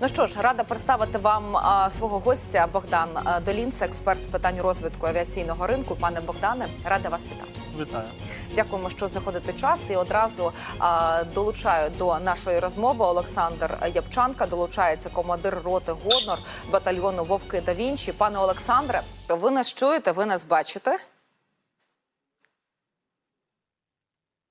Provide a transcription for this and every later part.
Ну що ж, рада представити вам а, свого гостя Богдан а, Долінце, експерт з питань розвитку авіаційного ринку. Пане Богдане, рада вас вітати. Вітаю. Дякуємо, що знаходите час. І одразу а, долучаю до нашої розмови Олександр Ябчанка. Долучається командир роти Гонор батальйону Вовки та Вінчі. Пане Олександре, ви нас чуєте? Ви нас бачите?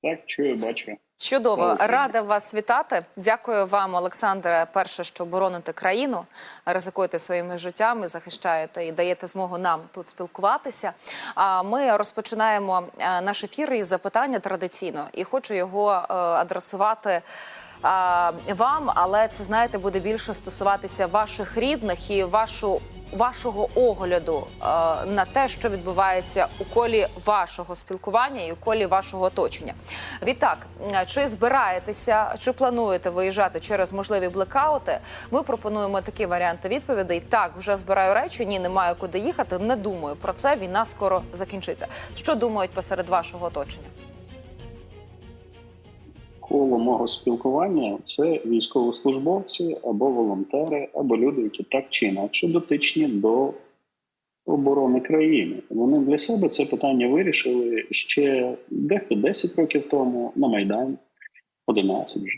Так, чую, бачу. Чудово, рада вас вітати. Дякую вам, Олександре. Перше, що бороните країну, ризикуєте своїми життями, захищаєте і даєте змогу нам тут спілкуватися. А ми розпочинаємо е, наш ефір із запитання традиційно, і хочу його е, адресувати. Вам, але це знаєте, буде більше стосуватися ваших рідних і вашу вашого огляду е, на те, що відбувається у колі вашого спілкування і у колі вашого оточення. Відтак, е, чи збираєтеся, чи плануєте виїжджати через можливі блекаути? Ми пропонуємо такі варіанти відповідей. Так, вже збираю речі. Ні, не маю куди їхати. Не думаю про це. Війна скоро закінчиться. Що думають посеред вашого оточення? Коло мого спілкування це військовослужбовці або волонтери, або люди, які так чи інакше дотичні до оборони країни. Вони для себе це питання вирішили ще дехто 10 років тому на Майдані, 11 вже.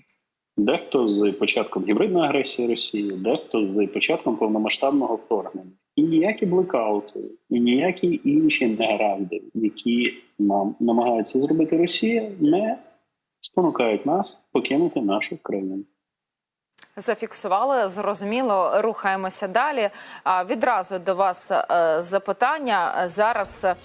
Дехто з початком гібридної агресії Росії, дехто з початком повномасштабного вторгнення. І ніякі блекаути, і ніякі інші негаразди, які нам намагається зробити Росія, не спонукають нас покинути нашу країну. Зафіксували, зрозуміло, рухаємося далі. А відразу до вас е, запитання. Зараз е,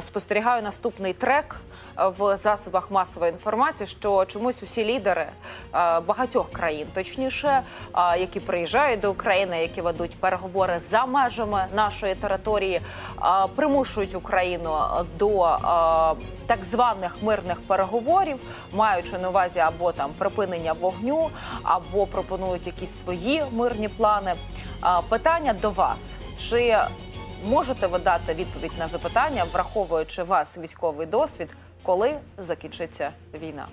спостерігаю наступний трек в засобах масової інформації, що чомусь усі лідери е, багатьох країн, точніше, е, які приїжджають до України, які ведуть переговори за межами нашої території, е, примушують Україну до е, так званих мирних переговорів, маючи на увазі або там припинення вогню, або пропонують якісь свої мирні плани. Питання до вас: чи можете ви дати відповідь на запитання, враховуючи вас військовий досвід, коли закінчиться війна?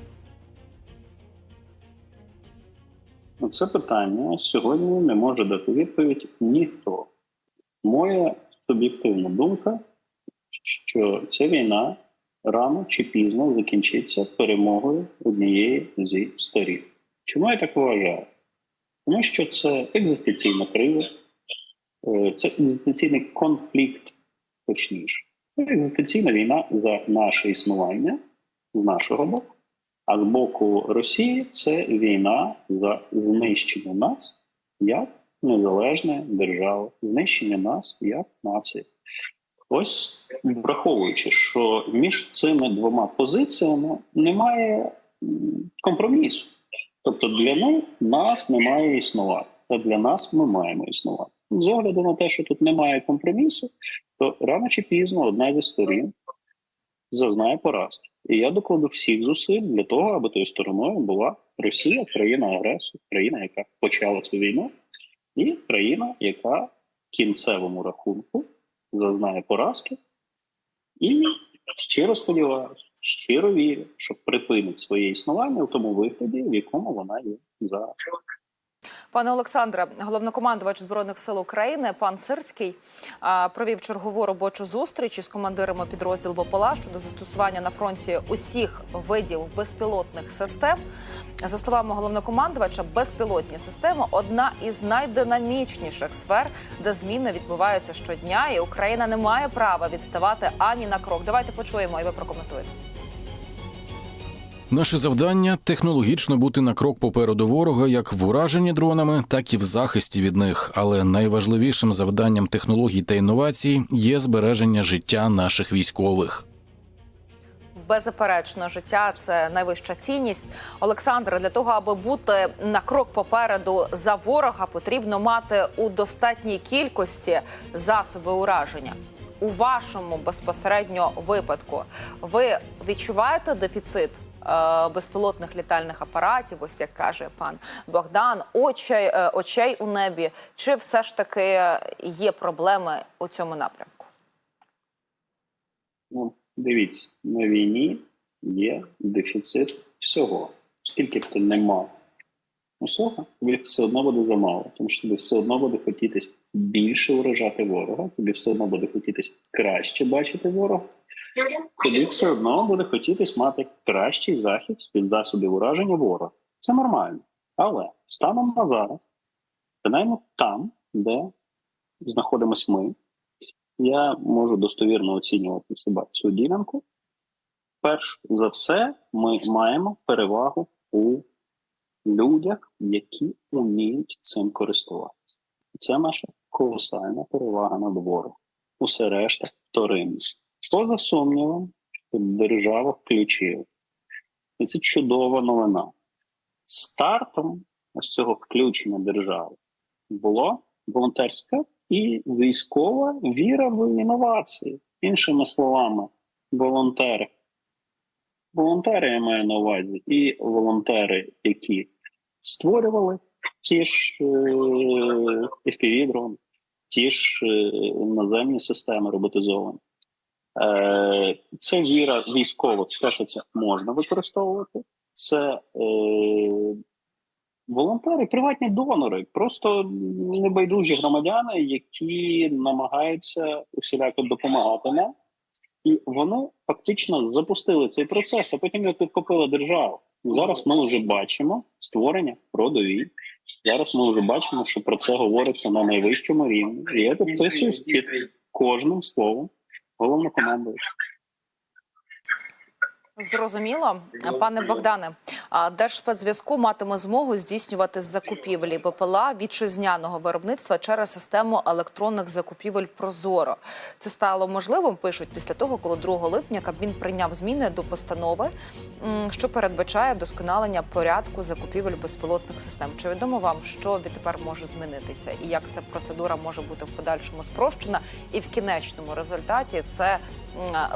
Це питання сьогодні не може дати відповідь ніхто. Моя суб'єктивна думка, що ця війна рано чи пізно закінчиться перемогою однієї зі сторін. Чому я так вважаю? Тому що це екзистенційна криза, це екзистенційний конфлікт, точніше. Це екзистенційна війна за наше існування з нашого боку. А з боку Росії це війна за знищення нас як незалежної держави, знищення нас як нації. Ось враховуючи, що між цими двома позиціями немає компромісу. Тобто для них нас не має існувати, а для нас ми маємо існувати. З огляду на те, що тут немає компромісу, то рано чи пізно одна зі сторін зазнає поразки. І я докладу всіх зусиль для того, аби тою стороною була Росія, країна агресор, країна, яка почала цю війну, і країна, яка в кінцевому рахунку зазнає поразки. І щиро сподіваюся, щиро вірю, що припинить своє існування в тому вигляді, в якому вона є зараз. Пане Олександре, головнокомандувач збройних сил України, пан Сирський, провів чергову робочу зустріч із командирами підрозділу БПЛА щодо застосування на фронті усіх видів безпілотних систем. За словами головнокомандувача, безпілотні системи одна із найдинамічніших сфер, де зміни відбуваються щодня, і Україна не має права відставати ані на крок. Давайте почуємо, і ви прокоментуєте. Наше завдання технологічно бути на крок попереду ворога, як в ураженні дронами, так і в захисті від них. Але найважливішим завданням технологій та інновацій є збереження життя наших військових. Беззаперечно, життя це найвища цінність. Олександре, для того, аби бути на крок попереду за ворога, потрібно мати у достатній кількості засоби ураження. У вашому безпосередньо випадку ви відчуваєте дефіцит безпілотних літальних апаратів, ось як каже пан Богдан, очей, е, очей у небі, чи все ж таки є проблеми у цьому напрямку? Ну, дивіться, на війні є дефіцит всього. Скільки б то нема усього, тобі все одно буде замало, тому що тобі все одно буде хотітись більше уражати ворога, тобі все одно буде хотітись краще бачити ворога, тобі все одно буде хотітись мати кращий захист від засобів ураження ворога. Це нормально. Але станом на зараз, принаймні там, де знаходимось ми, я можу достовірно оцінювати хіба цю ділянку. Перш за все, ми маємо перевагу у людях, які вміють цим користуватися. Це наша колосальна перевага над ворогом. Усе решта вторинне. Поза сумнівом, що держава включила. І це чудова новина. Стартом ось цього включення держави було волонтерська і військова віра в інновації. Іншими словами, волонтери. Волонтери я маю на увазі, і волонтери, які створювали ті ж е, FPV-дрони, ті ж е, наземні системи роботизовані. Е, Це віра військових, те, що це можна використовувати. Це е, волонтери, приватні донори, просто небайдужі громадяни, які намагаються усіляко допомагати нам. І вони фактично запустили цей процес, а потім його підхопила держава. Зараз ми вже бачимо створення родові. Зараз ми вже бачимо, що про це говориться на найвищому рівні. І я підписуюсь під кожним словом Jóvenes con hambre. Зрозуміло, пане Богдане. Держспецзв'язку матиме змогу здійснювати закупівлі БПЛА вітчизняного виробництва через систему електронних закупівель Прозоро. Це стало можливим. Пишуть після того, коли 2 липня Кабмін прийняв зміни до постанови, що передбачає вдосконалення порядку закупівель безпілотних систем. Чи відомо вам, що відтепер може змінитися, і як ця процедура може бути в подальшому спрощена, і в кінечному результаті це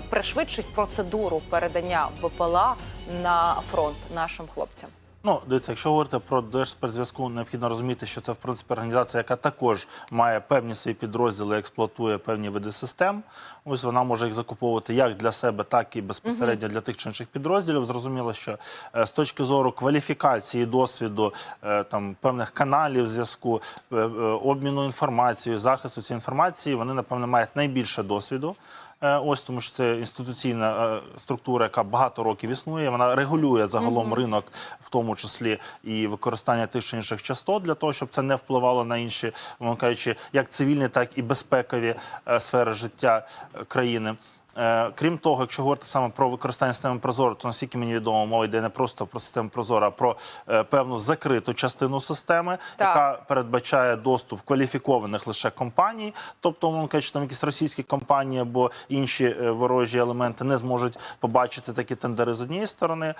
пришвидшить процедуру передання БПЛА на фронт нашим хлопцям. Ну, дивіться, якщо говорити про Держспецзв'язку, необхідно розуміти, що це в принципі організація, яка також має певні свої підрозділи, експлуатує певні види систем. Ось вона може їх закуповувати як для себе, так і безпосередньо для тих чи інших підрозділів. Зрозуміло, що е, з точки зору кваліфікації, досвіду е, там певних каналів зв'язку, е, обміну інформацією, захисту цієї інформації, вони напевно мають найбільше досвіду. Е, Ось тому, що це інституційна е, структура, яка багато років існує. Вона регулює загалом ринок, в тому числі і використання тих чи інших частот для того, щоб це не впливало на інші, кажучи, як цивільні, так і безпекові е, сфери життя країни. Е, Крім того, якщо говорити саме про використання системи Прозоро, то наскільки мені відомо, мова йде не просто про систему Прозоро, а про е, певну закриту частину системи, Так. яка передбачає доступ кваліфікованих лише компаній, тобто, мовно кажучи, там якісь російські компанії або інші е, ворожі елементи не зможуть побачити такі тендери з однієї сторони.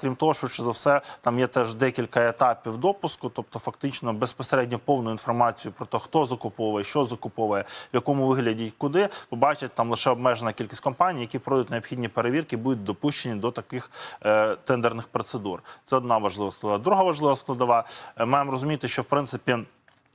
Крім того, швидше за все, там є теж декілька етапів допуску, тобто фактично безпосередньо повну інформацію про те, хто закуповує, що закуповує, в якому вигляді і куди, побачать там лише обмежена кількість компаній, які пройдуть необхідні перевірки, будуть допущені до таких е, тендерних процедур. Це одна важлива складова. Друга важлива складова. е, Маємо розуміти, що в принципі.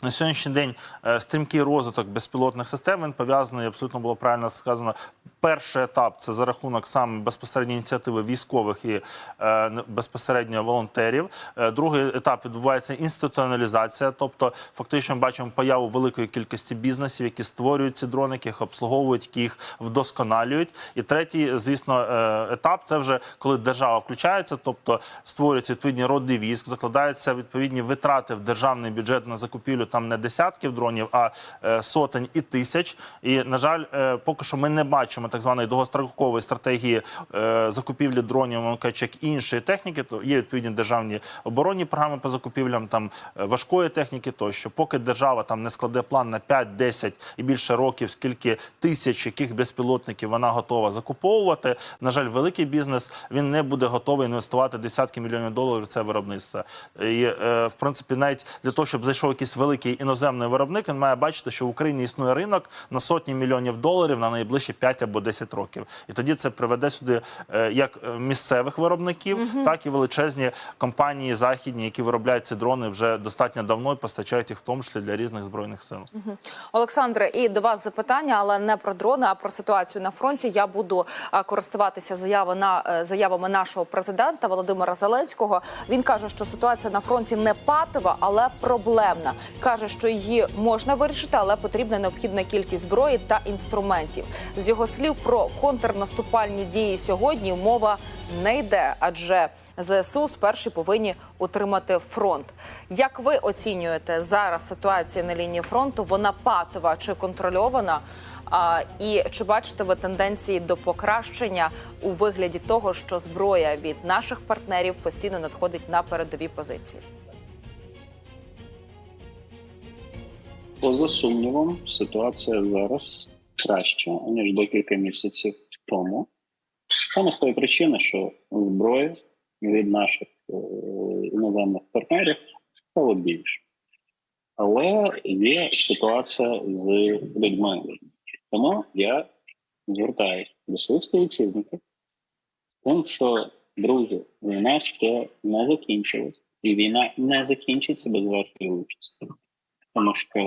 На сьогоднішній день е, стрімкий розвиток безпілотних систем він пов'язаний, абсолютно було правильно сказано. Перший етап це за рахунок саме безпосередньої ініціативи військових і е, безпосередньо волонтерів. Е, другий етап відбувається інституціоналізація, тобто фактично бачимо появу великої кількості бізнесів, які створюють ці дрони, які їх обслуговують, які їх вдосконалюють. І третій, звісно, е, етап це вже коли держава включається, тобто створюються відповідні роди військ, закладаються відповідні витрати в державний бюджет на закупівлю там не десятків дронів, а е, сотень і тисяч. І на жаль, е, поки що ми не бачимо так званої довгострокової стратегії е, закупівлі дронів, як іншої техніки. То є відповідні державні оборонні програми по закупівлям там важкої техніки. Тощо, поки держава там не складе план на 5, 10 і більше років, скільки тисяч яких безпілотників вона готова закуповувати. На жаль, великий бізнес він не буде готовий інвестувати десятки мільйонів доларів в це виробництво. І в принципі, навіть для того, щоб зайшов якийсь великий іноземний виробник, він має бачити, що в Україні існує ринок на сотні мільйонів доларів на найближчі 5 або або 10 років. І тоді це приведе сюди е, як е, місцевих виробників, так і величезні компанії західні, які виробляють ці дрони вже достатньо давно і постачають їх в тому числі для різних збройних сил. Олександре, і до вас запитання, але не про дрони, а про ситуацію на фронті. Я буду користуватися заяви на е, заявами нашого президента Володимира Зеленського. Він каже, що ситуація на фронті не патова, але проблемна. Каже, що її можна вирішити, але потрібна необхідна кількість зброї та інструментів. З його слів про контрнаступальні дії сьогодні мова не йде, адже ЗСУ спершу повинні утримати фронт. Як ви оцінюєте зараз ситуацію на лінії фронту? Вона патова чи контрольована? А, і чи бачите ви тенденції до покращення у вигляді того, що зброя від наших партнерів постійно надходить на передові позиції? Поза сумнівом, ситуація зараз краща, ніж декілька місяців тому. Саме з тої причини, що зброї від наших е, іноземних партнерів стало більше. Але є ситуація з людьми. Тому я звертаюся до своїх співвітчизників тим, що, друзі, війна ще не закінчилась, і війна не закінчиться без вашої участі. Тому що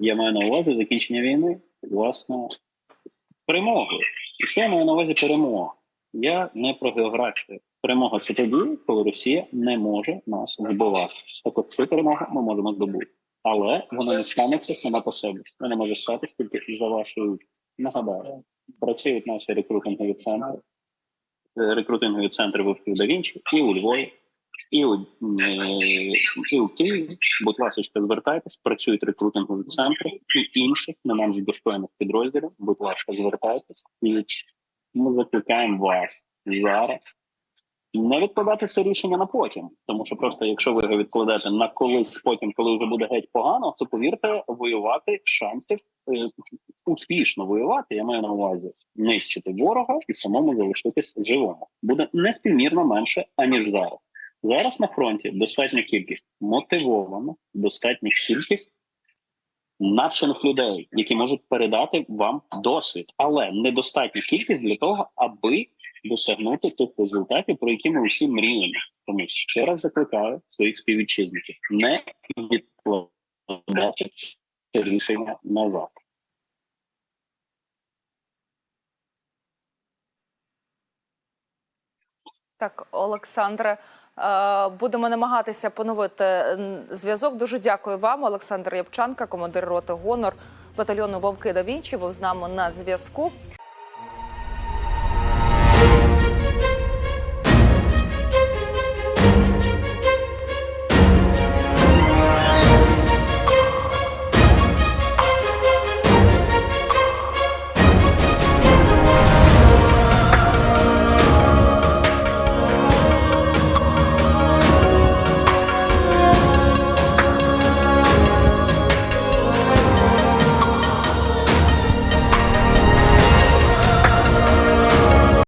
я маю на увазі закінчення війни, власне, перемогою. І що я маю на увазі перемога? Я не про географію. Перемога це тоді, коли Росія не може нас вбивати. Так от цю перемогу ми можемо здобути. Але вона не станеться сама по собі. Вона може статися тільки за вашою участю. Нагадаю, працюють наші рекрутингові центри, е, рекрутингові центри в да і у Львові, і е, і Києві. Будь ласка, звертайтесь, працюють рекрутингові центри і інших не менш достойних підрозділів. Будь ласка, звертайтесь, і ми закликаємо вас зараз не відкладати це рішення на потім, тому що просто якщо ви його відкладете на колись потім, коли вже буде геть погано, то повірте, воювати шансів е, успішно воювати. Я маю на увазі нищити ворога і самому залишитись живому. Буде неспівмірно менше аніж зараз. Зараз на фронті достатня кількість мотивованих, достатня кількість навчених людей, які можуть передати вам досвід, але недостатня кількість для того, аби досягнути тих результатів, про які ми усі мріємо. Тому ще раз закликаю своїх співвітчизників не відкладати це рішення назад. Так, Олександре, будемо намагатися поновити зв'язок. Дуже дякую вам, Олександр Ябчанка, командир роти гонор батальйону Вовки да Вінчі, був з нами на зв'язку.